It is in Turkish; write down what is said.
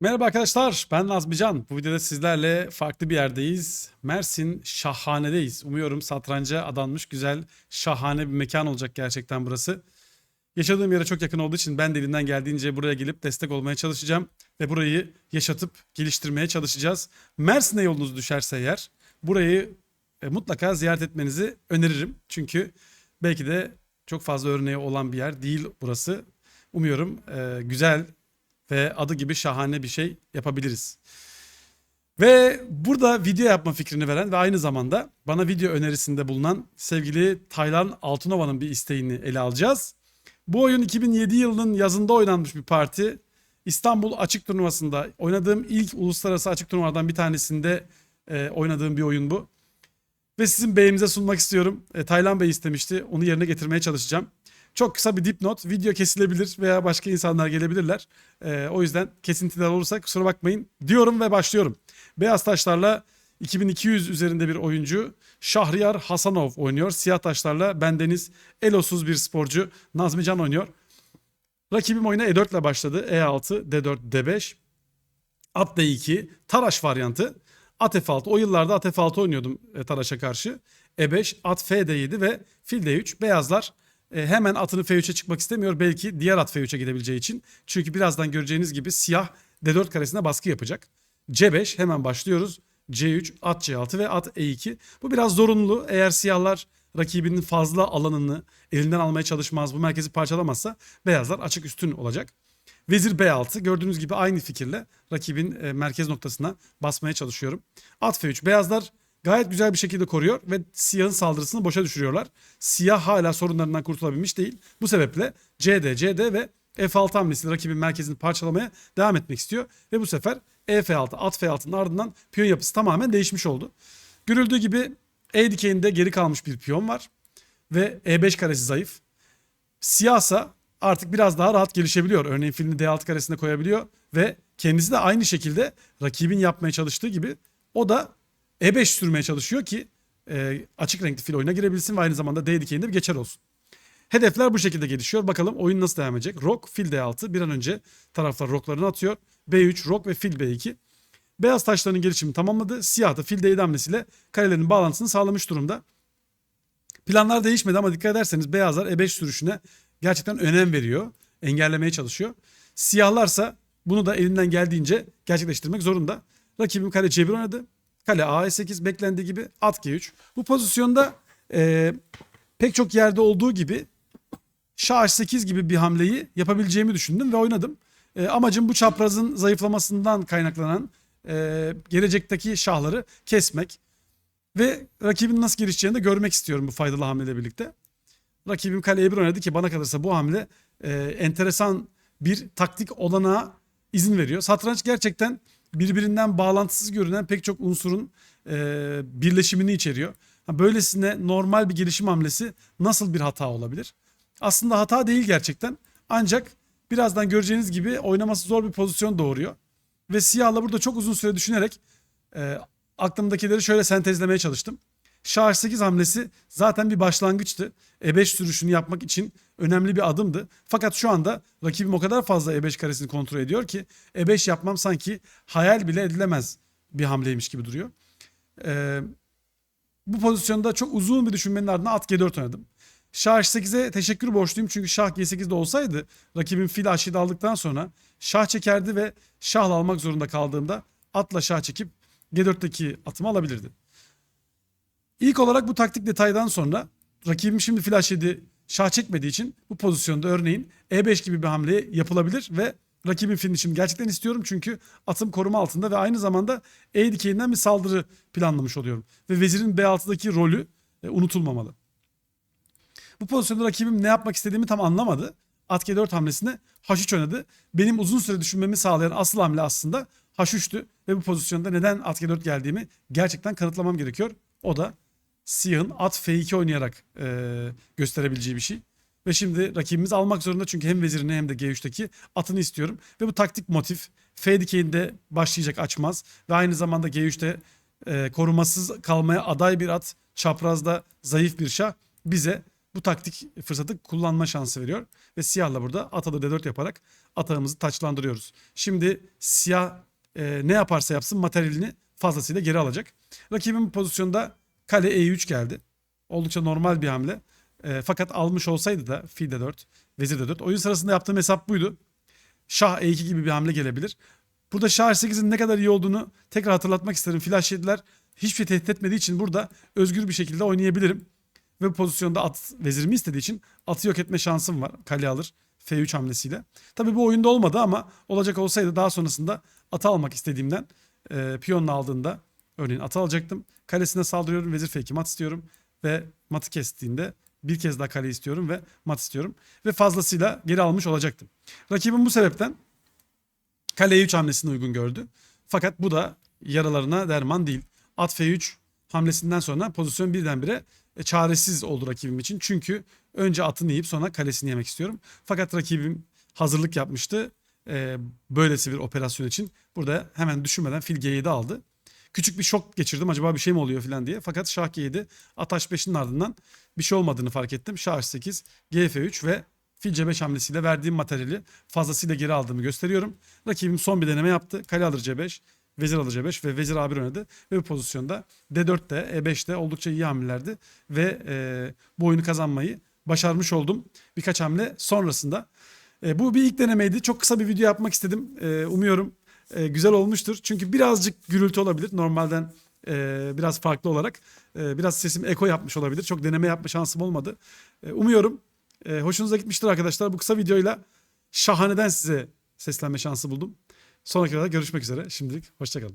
Merhaba arkadaşlar, ben Nazmican. Bu videoda sizlerle farklı bir yerdeyiz. Mersin Şahane'deyiz. Umuyorum satranca adanmış güzel, şahane bir mekan olacak gerçekten burası. Yaşadığım yere çok yakın olduğu için ben de elimden geldiğince buraya gelip destek olmaya çalışacağım. Ve burayı yaşatıp geliştirmeye çalışacağız. Mersin'e yolunuz düşerse eğer burayı e, mutlaka ziyaret etmenizi öneririm. Çünkü belki de çok fazla örneği olan bir yer değil burası. Umuyorum e, güzel ve adı gibi şahane bir şey yapabiliriz. Ve burada video yapma fikrini veren ve aynı zamanda bana video önerisinde bulunan sevgili Taylan Altunova'nın bir isteğini ele alacağız. Bu oyun 2007 yılının yazında oynanmış bir parti. İstanbul Açık Turnuvası'nda oynadığım ilk uluslararası açık turnuvalardan bir tanesinde e, oynadığım bir oyun bu. Ve sizin beğeninize sunmak istiyorum. E, Taylan Bey istemişti. Onu yerine getirmeye çalışacağım. Çok kısa bir dipnot. Video kesilebilir veya başka insanlar gelebilirler. Ee, o yüzden kesintiler olursa kusura bakmayın diyorum ve başlıyorum. Beyaz taşlarla 2200 üzerinde bir oyuncu Şahriyar Hasanov oynuyor. Siyah taşlarla bendeniz Elosuz bir sporcu Nazmi Can oynuyor. Rakibim oyuna E4 ile başladı. E6, D4, D5. At D2, Taraş varyantı. At F6. O yıllarda at F6 oynuyordum e, Taraş'a karşı. E5, at F D7 ve fil D3. Beyazlar e, hemen atını F3'e çıkmak istemiyor. Belki diğer at F3'e gidebileceği için. Çünkü birazdan göreceğiniz gibi siyah D4 karesine baskı yapacak. C5 hemen başlıyoruz. C3, at C6 ve at E2. Bu biraz zorunlu. Eğer siyahlar rakibinin fazla alanını elinden almaya çalışmaz, bu merkezi parçalamazsa beyazlar açık üstün olacak. Vezir B6 gördüğünüz gibi aynı fikirle rakibin e, merkez noktasına basmaya çalışıyorum. At F3 beyazlar gayet güzel bir şekilde koruyor ve siyahın saldırısını boşa düşürüyorlar. Siyah hala sorunlarından kurtulabilmiş değil. Bu sebeple CD, CD ve F6 hamlesiyle rakibin merkezini parçalamaya devam etmek istiyor. Ve bu sefer EF6, at F6'nın ardından piyon yapısı tamamen değişmiş oldu. Görüldüğü gibi E dikeyinde geri kalmış bir piyon var. Ve E5 karesi zayıf. Siyahsa artık biraz daha rahat gelişebiliyor. Örneğin filini D6 karesine koyabiliyor ve kendisi de aynı şekilde rakibin yapmaya çalıştığı gibi o da E5 sürmeye çalışıyor ki e, açık renkli fil oyuna girebilsin ve aynı zamanda D dikeyinde bir geçer olsun. Hedefler bu şekilde gelişiyor. Bakalım oyun nasıl devam edecek. Rok, fil D6 bir an önce taraflar roklarını atıyor. B3, rok ve fil B2. Beyaz taşların gelişimi tamamladı. Siyah da fil D7 hamlesiyle karelerin bağlantısını sağlamış durumda. Planlar değişmedi ama dikkat ederseniz beyazlar E5 sürüşüne gerçekten önem veriyor. Engellemeye çalışıyor. Siyahlarsa bunu da elinden geldiğince gerçekleştirmek zorunda. Rakibim kale C1 oynadı. Kale A8 beklendiği gibi at G3. Bu pozisyonda e, pek çok yerde olduğu gibi Şah H8 gibi bir hamleyi yapabileceğimi düşündüm ve oynadım. E, amacım bu çaprazın zayıflamasından kaynaklanan e, gelecekteki şahları kesmek. Ve rakibin nasıl gelişeceğini de görmek istiyorum bu faydalı hamleyle birlikte. Rakibim kale E1 oynadı ki bana kalırsa bu hamle e, enteresan bir taktik olana izin veriyor. Satranç gerçekten birbirinden bağlantısız görünen pek çok unsurun e, birleşimini içeriyor. Ha, Böylesine normal bir gelişim hamlesi nasıl bir hata olabilir? Aslında hata değil gerçekten. Ancak birazdan göreceğiniz gibi oynaması zor bir pozisyon doğuruyor. Ve siyahla burada çok uzun süre düşünerek e, aklımdakileri şöyle sentezlemeye çalıştım. Şah 8 hamlesi zaten bir başlangıçtı. E5 sürüşünü yapmak için önemli bir adımdı. Fakat şu anda rakibim o kadar fazla E5 karesini kontrol ediyor ki E5 yapmam sanki hayal bile edilemez bir hamleymiş gibi duruyor. Ee, bu pozisyonda çok uzun bir düşünmenin ardından at G4 oynadım. Şah H8'e teşekkür borçluyum çünkü Şah G8'de olsaydı rakibim fil H7 aldıktan sonra Şah çekerdi ve Şah'la almak zorunda kaldığımda atla Şah çekip G4'teki atımı alabilirdi. İlk olarak bu taktik detaydan sonra rakibim şimdi fil H7 Şah çekmediği için bu pozisyonda örneğin E5 gibi bir hamle yapılabilir ve rakibin filini şimdi gerçekten istiyorum çünkü atım koruma altında ve aynı zamanda E dikeyinden bir saldırı planlamış oluyorum. Ve vezirin B6'daki rolü e, unutulmamalı. Bu pozisyonda rakibim ne yapmak istediğimi tam anlamadı. At G4 hamlesine H3 oynadı. Benim uzun süre düşünmemi sağlayan asıl hamle aslında H3'tü. Ve bu pozisyonda neden at G4 geldiğimi gerçekten kanıtlamam gerekiyor. O da siyahın at F2 oynayarak e, gösterebileceği bir şey. Ve şimdi rakibimiz almak zorunda çünkü hem vezirini hem de G3'teki atını istiyorum. Ve bu taktik motif F dikeyinde başlayacak açmaz. Ve aynı zamanda G3'te e, korumasız kalmaya aday bir at çaprazda zayıf bir şah bize bu taktik fırsatı kullanma şansı veriyor. Ve siyahla burada atalı D4 yaparak atağımızı taçlandırıyoruz. Şimdi siyah e, ne yaparsa yapsın materyalini fazlasıyla geri alacak. Rakibin bu pozisyonda kale E3 geldi. Oldukça normal bir hamle. E, fakat almış olsaydı da fil D4, vezir D4. Oyun sırasında yaptığım hesap buydu. Şah E2 gibi bir hamle gelebilir. Burada Şah 8'in ne kadar iyi olduğunu tekrar hatırlatmak isterim. Flash 7'ler hiçbir şey tehdit etmediği için burada özgür bir şekilde oynayabilirim. Ve bu pozisyonda at vezirimi istediği için atı yok etme şansım var. Kale alır F3 hamlesiyle. Tabii bu oyunda olmadı ama olacak olsaydı daha sonrasında atı almak istediğimden e, piyonla aldığında örneğin atı alacaktım. Kalesine saldırıyorum vezir F2 mat istiyorum ve matı kestiğinde bir kez daha kale istiyorum ve mat istiyorum. Ve fazlasıyla geri almış olacaktım. Rakibim bu sebepten kale E3 hamlesini uygun gördü. Fakat bu da yaralarına derman değil. At F3 hamlesinden sonra pozisyon birdenbire e, çaresiz oldu rakibim için. Çünkü önce atını yiyip sonra kalesini yemek istiyorum. Fakat rakibim hazırlık yapmıştı. E, böylesi bir operasyon için. Burada hemen düşünmeden fil G7 aldı. Küçük bir şok geçirdim acaba bir şey mi oluyor falan diye. Fakat şah G7 at H5'in ardından bir şey olmadığını fark ettim. Şah H8, Gf3 ve fil C5 hamlesiyle verdiğim materyali fazlasıyla geri aldığımı gösteriyorum. Rakibim son bir deneme yaptı. Kale alır C5, vezir alır C5 ve vezir A1 oynadı. Ve bu pozisyonda D4'te, E5'te oldukça iyi hamlelerdi. Ve e, bu oyunu kazanmayı başarmış oldum birkaç hamle sonrasında. E, bu bir ilk denemeydi. Çok kısa bir video yapmak istedim. E, umuyorum e, güzel olmuştur. Çünkü birazcık gürültü olabilir. Normalden e, biraz farklı olarak. E, biraz sesim eko yapmış olabilir. Çok deneme yapma şansım olmadı. E, umuyorum e, hoşunuza gitmiştir arkadaşlar. Bu kısa videoyla şahaneden size seslenme şansı buldum. Sonraki videoda görüşmek üzere. Şimdilik hoşçakalın.